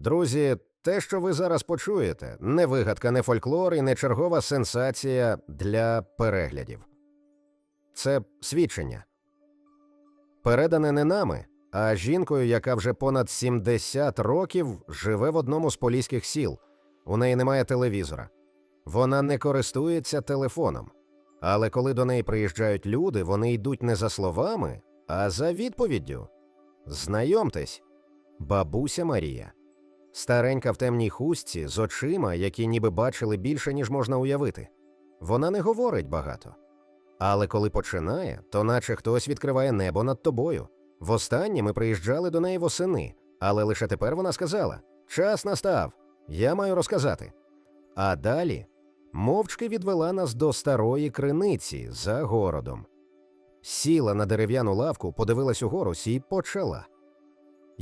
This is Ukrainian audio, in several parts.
Друзі, те, що ви зараз почуєте, не вигадка, не фольклор і не чергова сенсація для переглядів. Це свідчення. Передане не нами, а жінкою, яка вже понад 70 років живе в одному з поліських сіл. У неї немає телевізора. Вона не користується телефоном. Але коли до неї приїжджають люди, вони йдуть не за словами, а за відповіддю. Знайомтесь, бабуся Марія. Старенька в темній хустці з очима, які ніби бачили більше, ніж можна уявити. Вона не говорить багато. Але коли починає, то наче хтось відкриває небо над тобою. Востаннє ми приїжджали до неї восени, але лише тепер вона сказала: Час настав, я маю розказати. А далі мовчки відвела нас до старої криниці за городом. Сіла на дерев'яну лавку, подивилась угору і почала.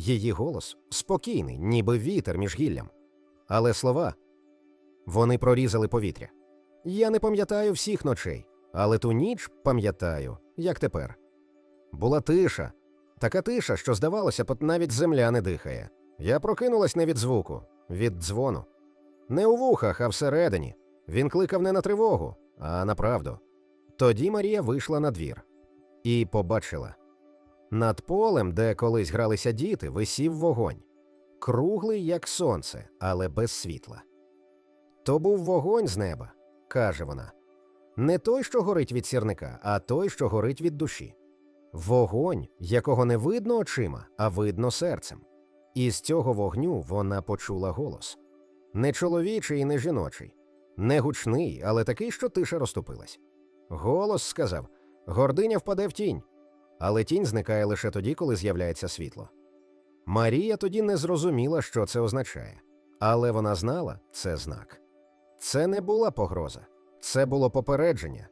Її голос спокійний, ніби вітер між гіллям. Але слова вони прорізали повітря. Я не пам'ятаю всіх ночей, але ту ніч пам'ятаю, як тепер. Була тиша, така тиша, що здавалося, навіть земля не дихає. Я прокинулась не від звуку, від дзвону. Не у вухах, а всередині. Він кликав не на тривогу, а на правду. Тоді Марія вийшла на двір і побачила. Над полем, де колись гралися діти, висів вогонь, круглий, як сонце, але без світла. То був вогонь з неба, каже вона. Не той, що горить від сірника, а той, що горить від душі. Вогонь, якого не видно очима, а видно серцем. І з цього вогню вона почула голос не чоловічий і не жіночий, не гучний, але такий, що тиша розступилась. Голос сказав: Гординя впаде в тінь, але тінь зникає лише тоді, коли з'являється світло. Марія тоді не зрозуміла, що це означає, але вона знала це знак. Це не була погроза, це було попередження.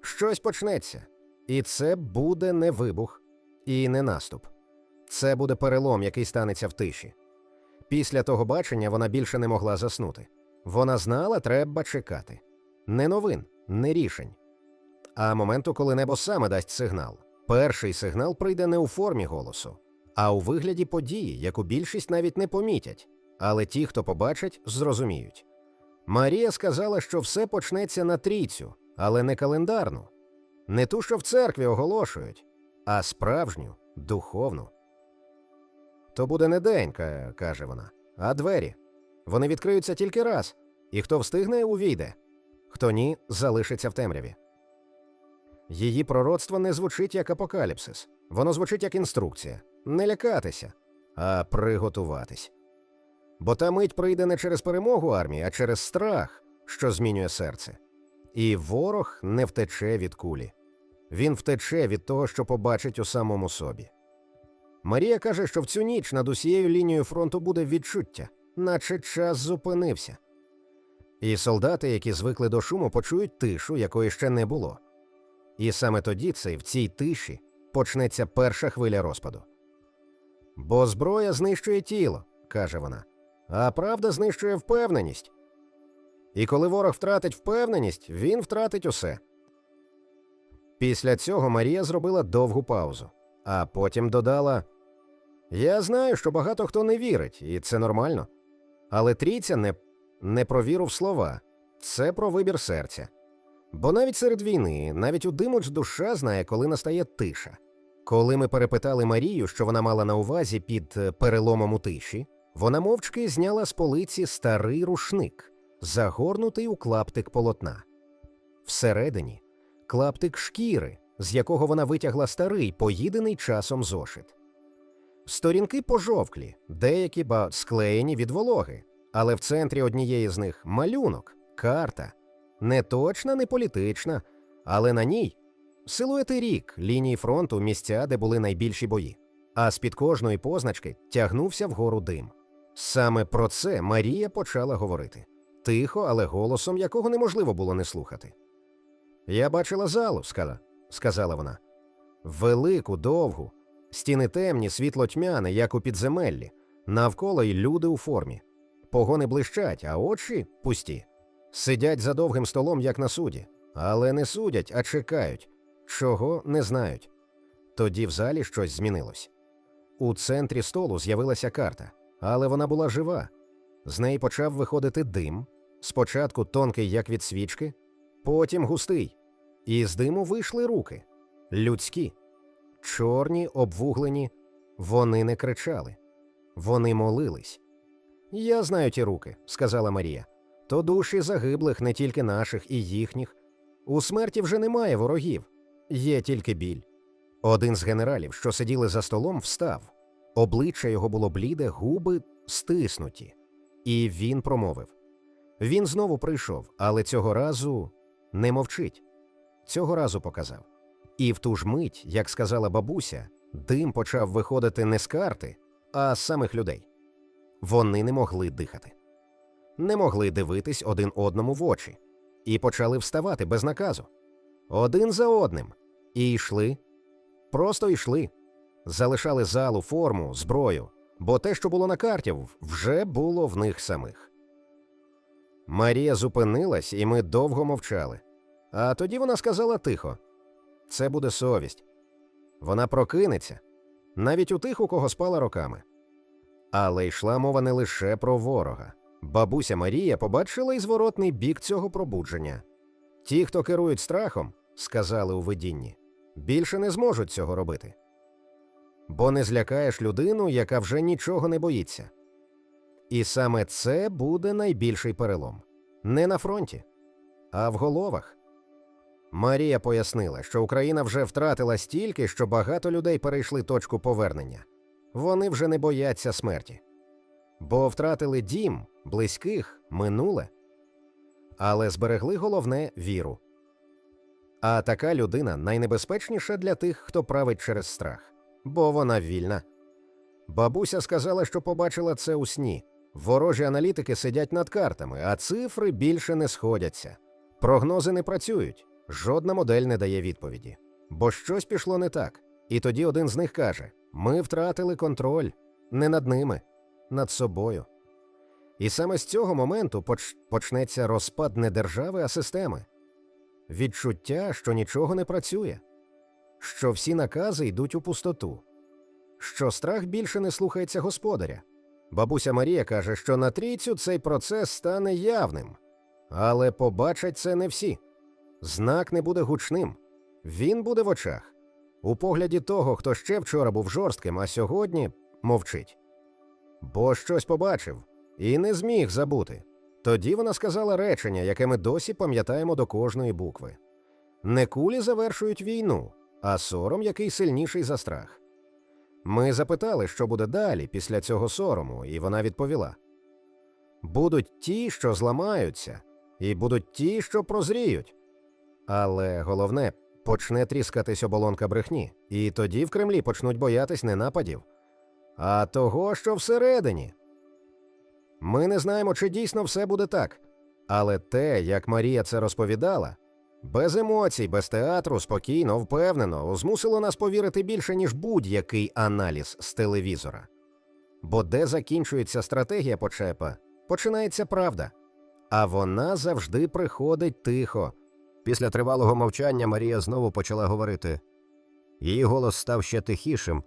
Щось почнеться, і це буде не вибух і не наступ. Це буде перелом, який станеться в тиші. Після того бачення вона більше не могла заснути. Вона знала, треба чекати. Не новин, не рішень. А моменту, коли небо саме дасть сигнал. Перший сигнал прийде не у формі голосу, а у вигляді події, яку більшість навіть не помітять, але ті, хто побачать, зрозуміють. Марія сказала, що все почнеться на трійцю, але не календарну, не ту, що в церкві оголошують, а справжню, духовну. То буде не день, каже вона, а двері. Вони відкриються тільки раз, і хто встигне, увійде, хто ні, залишиться в темряві. Її пророцтво не звучить як апокаліпсис, воно звучить як інструкція не лякатися, а приготуватись. Бо та мить прийде не через перемогу армії, а через страх, що змінює серце. І ворог не втече від кулі. Він втече від того, що побачить у самому собі. Марія каже, що в цю ніч над усією лінією фронту буде відчуття, наче час зупинився. І солдати, які звикли до шуму, почують тишу, якої ще не було. І саме тоді це в цій тиші почнеться перша хвиля розпаду. Бо зброя знищує тіло, каже вона, а правда знищує впевненість. І коли ворог втратить впевненість, він втратить усе. Після цього Марія зробила довгу паузу, а потім додала: Я знаю, що багато хто не вірить, і це нормально. Але трійця не, не про віру в слова, це про вибір серця. Бо навіть серед війни, навіть у димуч душа знає, коли настає тиша. Коли ми перепитали Марію, що вона мала на увазі під е, переломом у тиші, вона мовчки зняла з полиці старий рушник, загорнутий у клаптик полотна. Всередині клаптик шкіри, з якого вона витягла старий, поїдений часом зошит. Сторінки пожовклі, деякі ба склеєні від вологи, але в центрі однієї з них малюнок, карта. Не точна, не політична, але на ній силуети рік, лінії фронту, місця, де були найбільші бої. А з-під кожної позначки тягнувся вгору дим. Саме про це Марія почала говорити тихо, але голосом, якого неможливо було не слухати. Я бачила залу, сказала, сказала вона. Велику, довгу, стіни темні, світло тьмяне, як у підземеллі, навколо й люди у формі. Погони блищать, а очі пусті. Сидять за довгим столом, як на суді, але не судять, а чекають, чого не знають. Тоді в залі щось змінилось. У центрі столу з'явилася карта, але вона була жива. З неї почав виходити дим, спочатку тонкий, як від свічки, потім густий, і з диму вийшли руки людські, чорні, обвуглені. Вони не кричали, вони молились. Я знаю ті руки, сказала Марія. То душі загиблих, не тільки наших і їхніх. У смерті вже немає ворогів, є тільки біль. Один з генералів, що сиділи за столом, встав. Обличчя його було бліде, губи стиснуті. І він промовив. Він знову прийшов, але цього разу не мовчить. Цього разу показав. І в ту ж мить, як сказала бабуся, дим почав виходити не з карти, а з самих людей. Вони не могли дихати, не могли дивитись один одному в очі, і почали вставати без наказу. Один за одним. І йшли, просто йшли, залишали залу, форму, зброю, бо те, що було на карті, вже було в них самих. Марія зупинилась, і ми довго мовчали. А тоді вона сказала тихо: це буде совість. Вона прокинеться, навіть у тих, у кого спала роками. Але йшла мова не лише про ворога. Бабуся Марія побачила і зворотний бік цього пробудження. Ті, хто керують страхом, сказали у видінні, більше не зможуть цього робити. Бо не злякаєш людину, яка вже нічого не боїться. І саме це буде найбільший перелом не на фронті, а в головах. Марія пояснила, що Україна вже втратила стільки, що багато людей перейшли точку повернення. Вони вже не бояться смерті, бо втратили дім, близьких, минуле, але зберегли головне віру. А така людина найнебезпечніша для тих, хто править через страх, бо вона вільна. Бабуся сказала, що побачила це у сні. Ворожі аналітики сидять над картами, а цифри більше не сходяться. Прогнози не працюють, жодна модель не дає відповіді. Бо щось пішло не так. І тоді один з них каже: Ми втратили контроль не над ними, над собою. І саме з цього моменту поч... почнеться розпад не держави, а системи. Відчуття, що нічого не працює, що всі накази йдуть у пустоту, що страх більше не слухається господаря. Бабуся Марія каже, що на трійцю цей процес стане явним, але побачать це не всі. Знак не буде гучним, він буде в очах, у погляді того, хто ще вчора був жорстким, а сьогодні мовчить. Бо щось побачив і не зміг забути. Тоді вона сказала речення, яке ми досі пам'ятаємо до кожної букви: не кулі завершують війну, а сором, який сильніший за страх. Ми запитали, що буде далі після цього сорому, і вона відповіла: будуть ті, що зламаються, і будуть ті, що прозріють. Але головне, почне тріскатись оболонка брехні, і тоді в Кремлі почнуть боятись не нападів, а того, що всередині. Ми не знаємо, чи дійсно все буде так, але те, як Марія це розповідала, без емоцій, без театру, спокійно, впевнено, змусило нас повірити більше, ніж будь-який аналіз з телевізора. Бо де закінчується стратегія почепа, починається правда, а вона завжди приходить тихо. Після тривалого мовчання Марія знову почала говорити. Її голос став ще тихішим.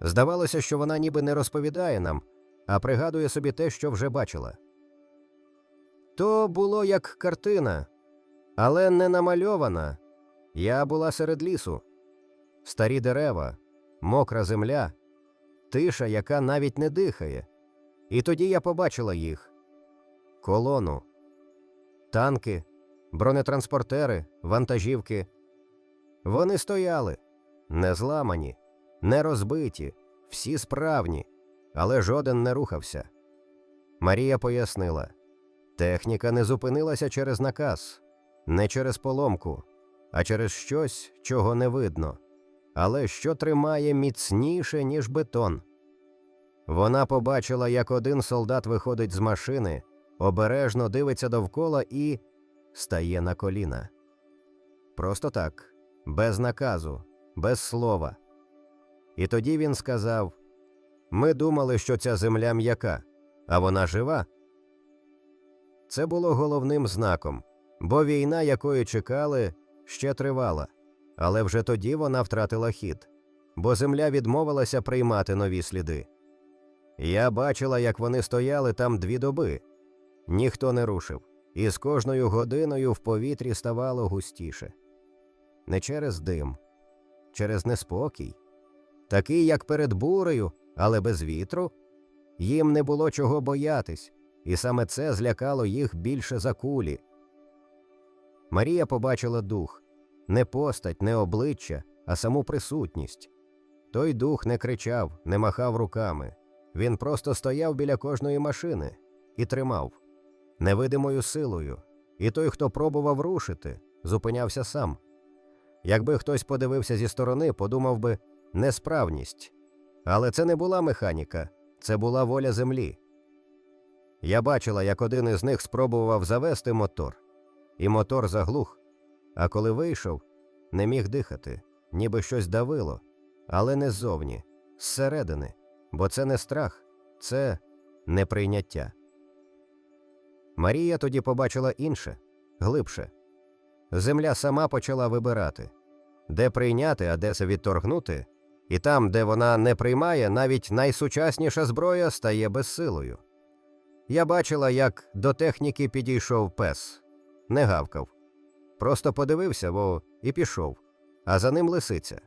Здавалося, що вона ніби не розповідає нам, а пригадує собі те, що вже бачила. То було як картина, але не намальована. Я була серед лісу, старі дерева, мокра земля, тиша, яка навіть не дихає. І тоді я побачила їх колону, танки, бронетранспортери, вантажівки. Вони стояли, не зламані, не розбиті, всі справні, але жоден не рухався. Марія пояснила техніка не зупинилася через наказ, не через поломку, а через щось, чого не видно, але що тримає міцніше, ніж бетон. Вона побачила, як один солдат виходить з машини, обережно дивиться довкола і стає на коліна. Просто так, без наказу, без слова. І тоді він сказав: Ми думали, що ця земля м'яка, а вона жива. Це було головним знаком, бо війна, якої чекали, ще тривала, але вже тоді вона втратила хід, бо земля відмовилася приймати нові сліди. Я бачила, як вони стояли там дві доби. Ніхто не рушив, і з кожною годиною в повітрі ставало густіше. Не через дим, через неспокій. Такий, як перед бурею, але без вітру. Їм не було чого боятись, і саме це злякало їх більше за кулі. Марія побачила дух не постать, не обличчя, а саму присутність. Той дух не кричав, не махав руками. Він просто стояв біля кожної машини і тримав невидимою силою, і той, хто пробував рушити, зупинявся сам. Якби хтось подивився зі сторони, подумав би несправність. Але це не була механіка, це була воля землі. Я бачила, як один із них спробував завести мотор, і мотор заглух. А коли вийшов, не міг дихати, ніби щось давило, але не ззовні, зсередини, бо це не страх, це неприйняття. Марія тоді побачила інше, глибше. Земля сама почала вибирати, де прийняти, а де це відторгнути, і там, де вона не приймає, навіть найсучасніша зброя стає безсилою. Я бачила, як до техніки підійшов пес, не гавкав. Просто подивився, бо і пішов, а за ним лисиця.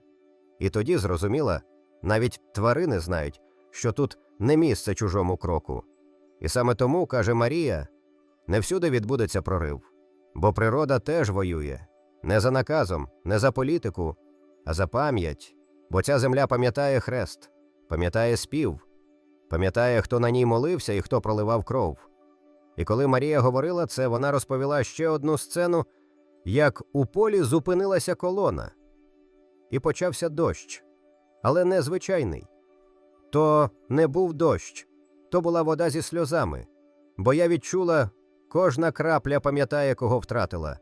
І тоді зрозуміла, навіть тварини знають, що тут не місце чужому кроку. І саме тому, каже Марія, не всюди відбудеться прорив, бо природа теж воює не за наказом, не за політику, а за пам'ять, бо ця земля пам'ятає хрест, пам'ятає спів, пам'ятає, хто на ній молився і хто проливав кров. І коли Марія говорила це, вона розповіла ще одну сцену, як у полі зупинилася колона, і почався дощ, але не звичайний. То не був дощ, то була вода зі сльозами, бо я відчула, кожна крапля пам'ятає, кого втратила.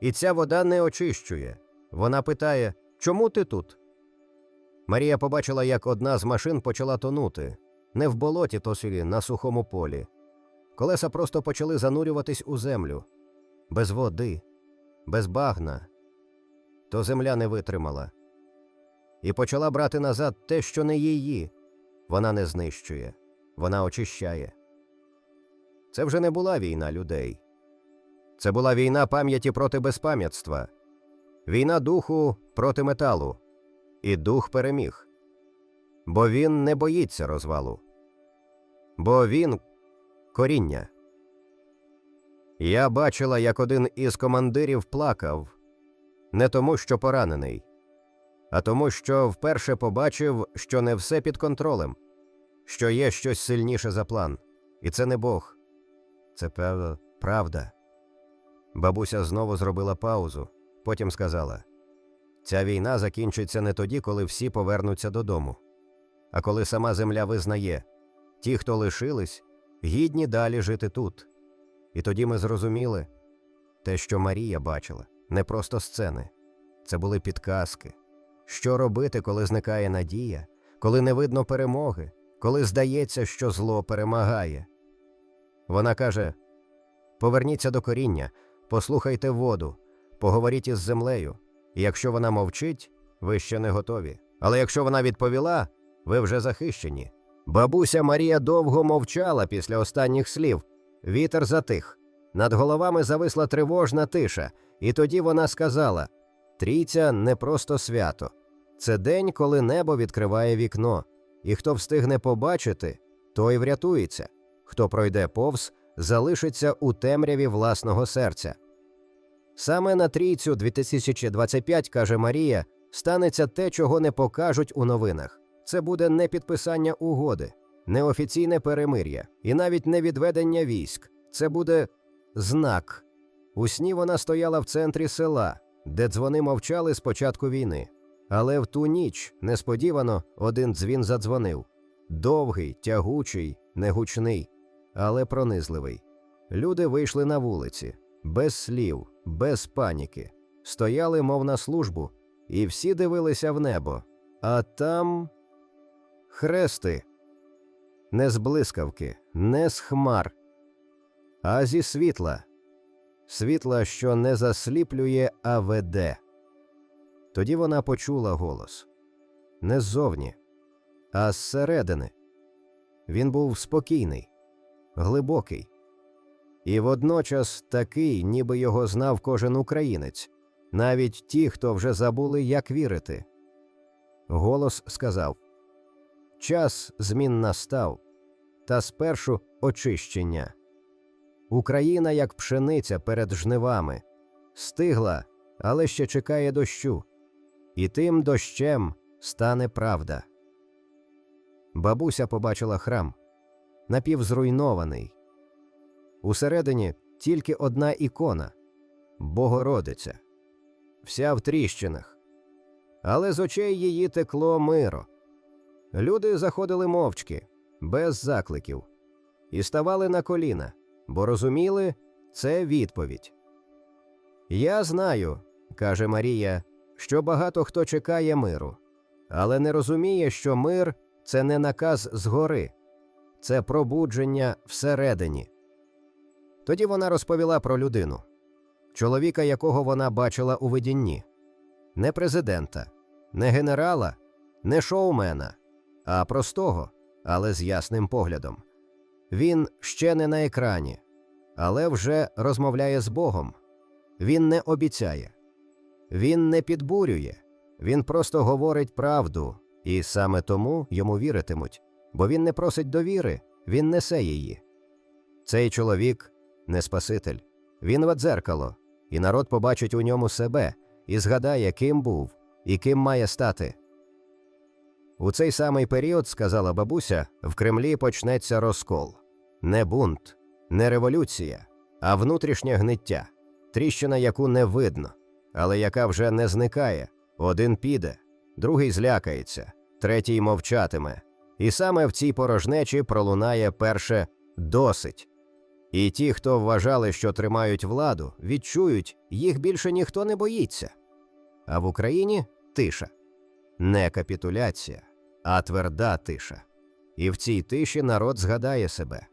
І ця вода не очищує. Вона питає, чому ти тут? Марія побачила, як одна з машин почала тонути не в болоті, то сілі, на сухому полі. Колеса просто почали занурюватись у землю, без води, без багна. То земля не витримала і почала брати назад те, що не її. Вона не знищує, вона очищає. Це вже не була війна людей. Це була війна пам'яті проти безпам'ятства, війна духу проти металу. І дух переміг. Бо він не боїться розвалу. Бо він коріння. Я бачила, як один із командирів плакав не тому, що поранений, а тому, що вперше побачив, що не все під контролем, що є щось сильніше за план. І це не Бог, це правда. Бабуся знову зробила паузу, потім сказала: Ця війна закінчиться не тоді, коли всі повернуться додому, а коли сама земля визнає ті, хто лишились, гідні далі жити тут. І тоді ми зрозуміли те, що Марія бачила, не просто сцени, це були підказки. Що робити, коли зникає надія, коли не видно перемоги, коли здається, що зло перемагає. Вона каже: Поверніться до коріння, послухайте воду, поговоріть із землею. І якщо вона мовчить, ви ще не готові. Але якщо вона відповіла, ви вже захищені. Бабуся Марія довго мовчала після останніх слів. Вітер затих. Над головами зависла тривожна тиша, і тоді вона сказала: Трійця не просто свято. Це день, коли небо відкриває вікно, і хто встигне побачити, той врятується, хто пройде повз, залишиться у темряві власного серця. Саме на трійцю 2025, каже Марія, станеться те, чого не покажуть у новинах. Це буде не підписання угоди, не офіційне перемир'я і навіть не відведення військ. Це буде знак. У сні вона стояла в центрі села, де дзвони мовчали з початку війни. Але в ту ніч несподівано один дзвін задзвонив довгий, тягучий, негучний, але пронизливий. Люди вийшли на вулиці, без слів, без паніки, стояли, мов на службу, і всі дивилися в небо. А там хрести, не з блискавки, не з хмар, а зі світла, світла, що не засліплює, а веде. Тоді вона почула голос не ззовні, а зсередини. Він був спокійний, глибокий, і водночас такий, ніби його знав кожен українець, навіть ті, хто вже забули, як вірити. Голос сказав Час змін настав, та спершу очищення. Україна, як пшениця перед жнивами, стигла, але ще чекає дощу, і тим дощем стане правда. Бабуся побачила храм напівзруйнований. Усередині тільки одна ікона Богородиця, вся в тріщинах. Але з очей її текло миро. Люди заходили мовчки, без закликів, і ставали на коліна, бо розуміли, це відповідь. Я знаю, каже Марія, що багато хто чекає миру, але не розуміє, що мир це не наказ згори, це пробудження всередині. Тоді вона розповіла про людину, чоловіка, якого вона бачила у видінні, не президента, не генерала, не шоумена, а простого, але з ясним поглядом. Він ще не на екрані, але вже розмовляє з Богом. Він не обіцяє, він не підбурює, він просто говорить правду, і саме тому йому віритимуть, бо він не просить довіри, він несе її. Цей чоловік не спаситель, він в дзеркало, і народ побачить у ньому себе і згадає, ким був і ким має стати. У цей самий період, сказала бабуся, в Кремлі почнеться розкол не бунт, не революція, а внутрішнє гниття, тріщина, яку не видно, але яка вже не зникає. Один піде, другий злякається, третій мовчатиме. І саме в цій порожнечі пролунає перше досить. І ті, хто вважали, що тримають владу, відчують, їх більше ніхто не боїться. А в Україні тиша. Не капітуляція, а тверда тиша. І в цій тиші народ згадає себе.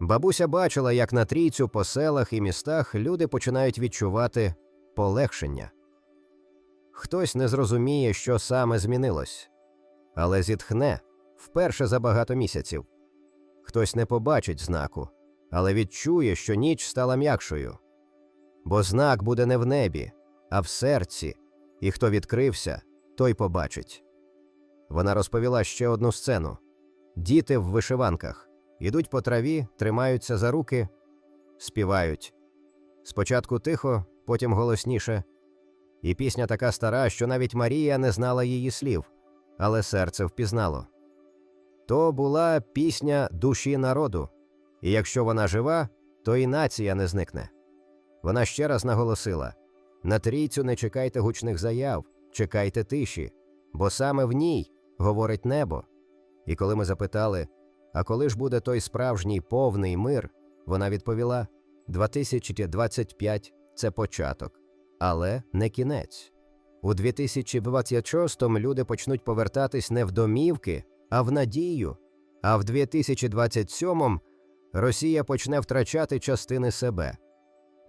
Бабуся бачила, як на трійцю по селах і містах люди починають відчувати полегшення. Хтось не зрозуміє, що саме змінилось, але зітхне вперше за багато місяців. Хтось не побачить знаку, але відчує, що ніч стала м'якшою. Бо знак буде не в небі, а в серці, і хто відкрився, той побачить. Вона розповіла ще одну сцену діти в вишиванках ідуть по траві, тримаються за руки, співають. Спочатку тихо, потім голосніше. І пісня така стара, що навіть Марія не знала її слів, але серце впізнало. То була пісня душі народу, і якщо вона жива, то і нація не зникне. Вона ще раз наголосила на трійцю не чекайте гучних заяв, чекайте тиші, бо саме в ній говорить небо. І коли ми запитали, а коли ж буде той справжній повний мир, вона відповіла: 2025 – це початок, але не кінець. У 2026-му люди почнуть повертатись не в домівки, а в надію. А в 2027-му Росія почне втрачати частини себе.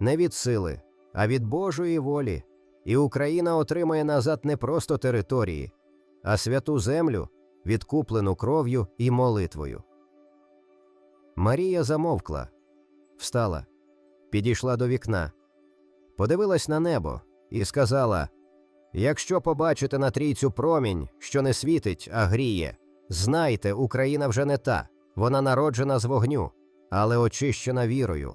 Не від сили, а від Божої волі, і Україна отримає назад не просто території, а святу землю, відкуплену кров'ю і молитвою. Марія замовкла, встала, підійшла до вікна, подивилась на небо і сказала: Якщо побачите на трійцю промінь, що не світить, а гріє, знайте, Україна вже не та, вона народжена з вогню, але очищена вірою.